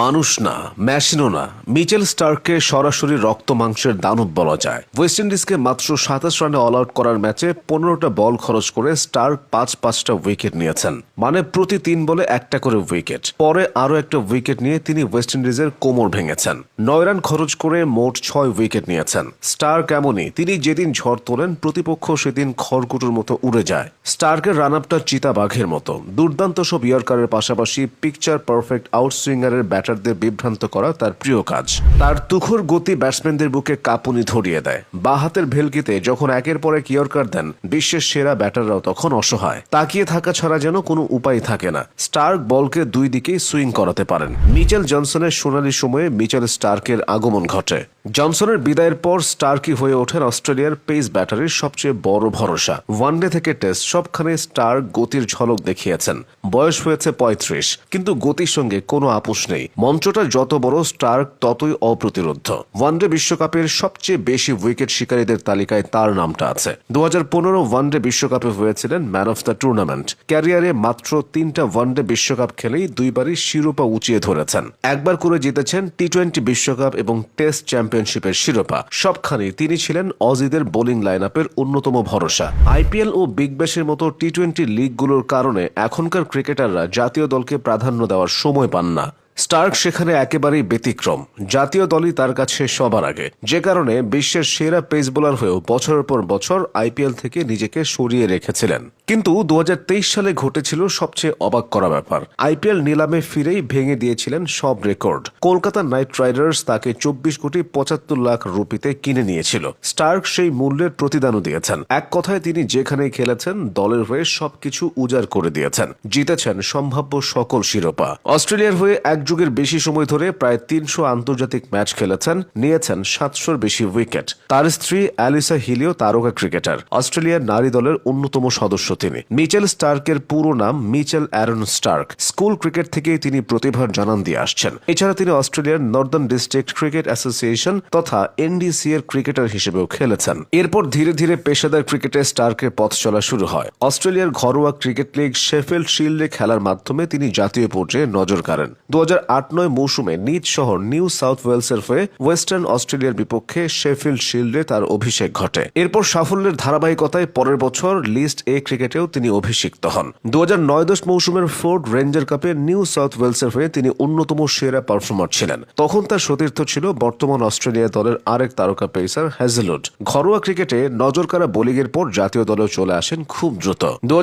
মানুষ না ম্যাশিনও না। মিচেল স্টার্ককে সরাসরি রক্ত মাংসের দানব বলা যায়। ওয়েস্ট ইন্ডিজকে মাত্র সাতাশ রানে অল আউট করার ম্যাচে পনেরোটা বল খরচ করে স্টার্ক পাঁচ পাঁচটা উইকেট নিয়েছেন। মানে প্রতি তিন বলে একটা করে উইকেট। পরে আরও একটা উইকেট নিয়ে তিনি ওয়েস্ট ইন্ডিজের কোমর ভেঙেছেন। নয় রান খরচ করে মোট ছয় উইকেট নিয়েছেন। স্টার্ক এমনই, তিনি যেদিন ঝড় তোলেন, প্রতিপক্ষ সেদিন খড়কুটোর মতো উড়ে যায়। স্টার্কের রান আপটা চিতা বাঘের মতো। দুর্দান্ত সব ইয়র্কারের পাশাপাশি পিকচার পারফেক্ট আউটসুইঙ্গারের ব্যাটারদের বিভ্রান্ত করা তার প্রিয় কাজ। তার তুখর গতি ব্যাটসম্যানদের বুকে কাঁপুনি ধরিয়ে দেয়। বা হাতের ভেলকিতে যখন একের পর এক ইয়র্কার দেন, বিশ্বের সেরা ব্যাটাররাও তখন অসহায়। তাকিয়ে থাকা ছাড়া যেন কোনো উপায় থাকে না। স্টার্ক বলকে দুই দিকেই সুইং করাতে পারেন। মিচেল জনসনের সোনালি সময়ে মিচেল স্টার্কের আগমন ঘটে। জনসনের বিদায়ের পর স্টার্কই হয়ে ওঠেন অস্ট্রেলিয়ার পেস ব্যাটারির সবচেয়ে বড় ভরসা। ওয়ানডে থেকে টেস্ট সবখানে স্টার্ক গতির ঝলক দেখিয়েছেন। বয়স হয়েছে পঁয়ত্রিশ, কিন্তু গতির সঙ্গে কোনো আপোষ নেই। মঞ্চটা যত বড় স্টার্ক ততই অপ্রতিরোধ ওয়ানডে বিশ্বকাপের সবচেয়ে বেশি উইকেট শিকারীদের তালিকায় তার নামটা আছে। দু হাজার পনেরো ওয়ানডে বিশ্বকাপে হয়েছিলেন ম্যান অফ দ্য টুর্নামেন্ট ক্যারিয়ারে মাত্র তিনটা ওয়ানডে বিশ্বকাপ খেলেই দুইবারই শিরোপা উঁচিয়ে ধরেছেন। একবার করে জিতেছেন টি টোয়েন্টি বিশ্বকাপ এবং টেস্ট চ্যাম্পিয়নশিপের শিরোপা। সবখানে তিনি ছিলেন অজিদের বোলিং লাইন আপের অন্যতম ভরসা। আইপিএল ও বিগ ব্যাশের মতো টি টোয়েন্টি লিগগুলোর কারণে এখনকার ক্রিকেটাররা জাতীয় দলকে প্রাধান্য দেওয়ার সময় পান না। স্টার্ক সেখানে একেবারেই ব্যতিক্রম। জাতীয় দলই তার কাছে সবার আগে। যে কারণে বিশ্বের সেরা পেস বোলার হয়েও বছরের পর বছর আইপিএল থেকে নিজেকে সরিয়ে রেখেছিলেন। কিন্তু দু হাজার তেইশ সালে ঘটেছিল সবচেয়ে অবাক করা ব্যাপার। আইপিএল নিলামে ফিরেই ভেঙে দিয়েছিলেন সব রেকর্ড। কলকাতা নাইট রাইডার্স তাকে চব্বিশ কোটি পঁচাত্তর লাখ রুপিতে কিনে নিয়েছিল। স্টার্ক সেই মূল্যের প্রতিদানও দিয়েছেন। এক কথায় তিনি যেখানেই খেলেছেন, দলের হয়ে সবকিছু উজাড় করে দিয়েছেন। জিতেছেন সম্ভাব্য সকল শিরোপা। অস্ট্রেলিয়ার হয়ে এক যুগের বেশি সময় ধরে প্রায় তিনশো আন্তর্জাতিক ম্যাচ খেলেছেন, নিয়েছেন সাতশোর বেশি উইকেট। তার স্ত্রী অ্যালিসা হিলিও তারকা ক্রিকেটার। অস্ট্রেলিয়ার নারী দলের অন্যতম সদস্য তিনি। মিচেল স্টার্কের পুরো নাম Mitchell Aaron Starc. School cricket থেকেই তিনি প্রতিভার জানান দিয়ে আসছেন। এছাড়া তিনি অস্ট্রেলিয়ার নর্দার্ন ডিস্ট্রিক্ট ক্রিকেট অ্যাসোসিয়েশন তথা এনডিসি এর ক্রিকেটার হিসেবেও খেলেছেন। এরপর ধীরে ধীরে পেশাদার ক্রিকেটে স্টার্কের পথ চলা শুরু হয়। অস্ট্রেলিয়ার ঘরোয়া ক্রিকেট লিগ শেফেল্ড শিল্ডে খেলার মাধ্যমে তিনি জাতীয় পর্যায়ে নজর কাড়েন। দু আট নয় মৌসুমে নিজ শহর নিউ সাউথ ওয়েলসের হয়ে ওয়েস্টার্ন অস্ট্রেলিয়ার বিপক্ষে শেফিল্ড শিল্ডে তার অভিষেক ঘটে। এরপর সাফল্যের ধারাবাহিকতায় পরের বছর লিস্ট এ ক্রিকেটেও তিনি অভিষিক্ত হন। দু হাজার নয় দশ মৌসুমের ফোর্ড রেঞ্জার কাপে নিউ সাউথ ওয়েলসের হয়ে তিনি অন্যতম সেরা পারফর্মার ছিলেন। তখন তার সতীর্থ ছিল বর্তমান অস্ট্রেলিয়া দলের আরেক তারকা পেসার হ্যাজেলুড ঘরোয়া ক্রিকেটে নজরকাড়া বোলিংয়ের পর জাতীয় দলেও চলে আসেন খুব দ্রুত। দু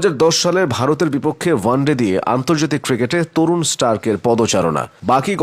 সালের ভারতের বিপক্ষে ওয়ানডে দিয়ে আন্তর্জাতিক ক্রিকেটে তরুণ স্টার্কের পদচারণা। বাকি